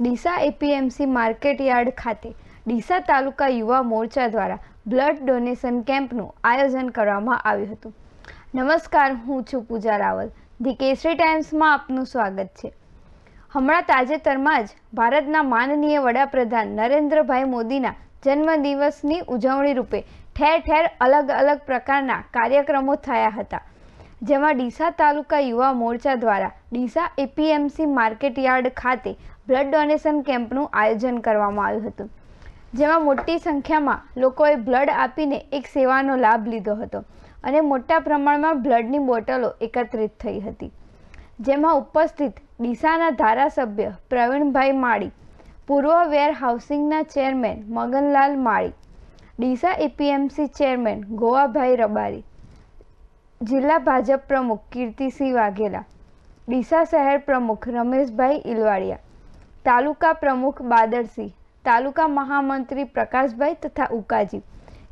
Deesa APMC market yard ખાતે ડીસા તાલુકા યુવા મોરચા દ્વારા બ્લડ ડોનેશન કેમ્પનું આયોજન કરવામાં આવ્યું હતું. નમસ્કાર, હું છું પૂજા રાવલ. ધી કેસરી ટાઈમ્સમાં આપનું સ્વાગત છે. હમણાં તાજેતરમાં જ ભારતના માનનીય વડાપ્રધાન નરેન્દ્રભાઈ મોદીના જન્મદિવસની ઉજવણી રૂપે ઠેર ઠેર અલગ અલગ પ્રકારના કાર્યક્રમો થયા હતા. જેમાં ડીસા તાલુકા યુવા મોરચા દ્વારા ડીસા એપીએમસી માર્કેટ યાર્ડ ખાતે બ્લડ ડોનેશન કેમ્પનું આયોજન કરવામાં આવ્યું હતું. જેમાં મોટી સંખ્યામાં લોકોએ બ્લડ આપીને એક સેવાનો લાભ લીધો હતો અને મોટા પ્રમાણમાં બ્લડની બોટલો એકત્રિત થઈ હતી. જેમાં ઉપસ્થિત ડીસાના ધારાસભ્ય પ્રવીણભાઈ માળી, પૂર્વ વેર હાઉસિંગના chairman Maganlal Mali, Deesa APMC chairman Govabhai Rabari જિલ્લા ભાજપ પ્રમુખ કીર્તિસિંહ વાઘેલા, ડીસા શહેર પ્રમુખ રમેશભાઈ ઇલવાડિયા તાલુકા પ્રમુખ બાદરસિંહ, તાલુકા મહામંત્રી પ્રકાશભાઈ તથા ઉકાજી,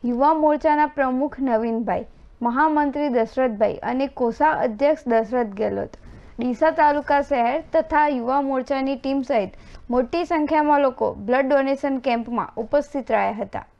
યુવા મોરચાના પ્રમુખ નવીનભાઈ, મહામંત્રી દશરથભાઈ અને કોસા અધ્યક્ષ દશરથ ગેહલોત. ડીસા તાલુકા શહેર તથા યુવા મોરચાની ટીમ સહિત મોટી સંખ્યામાં લોકો બ્લડ ડોનેશન કેમ્પમાં ઉપસ્થિત રહ્યા હતા.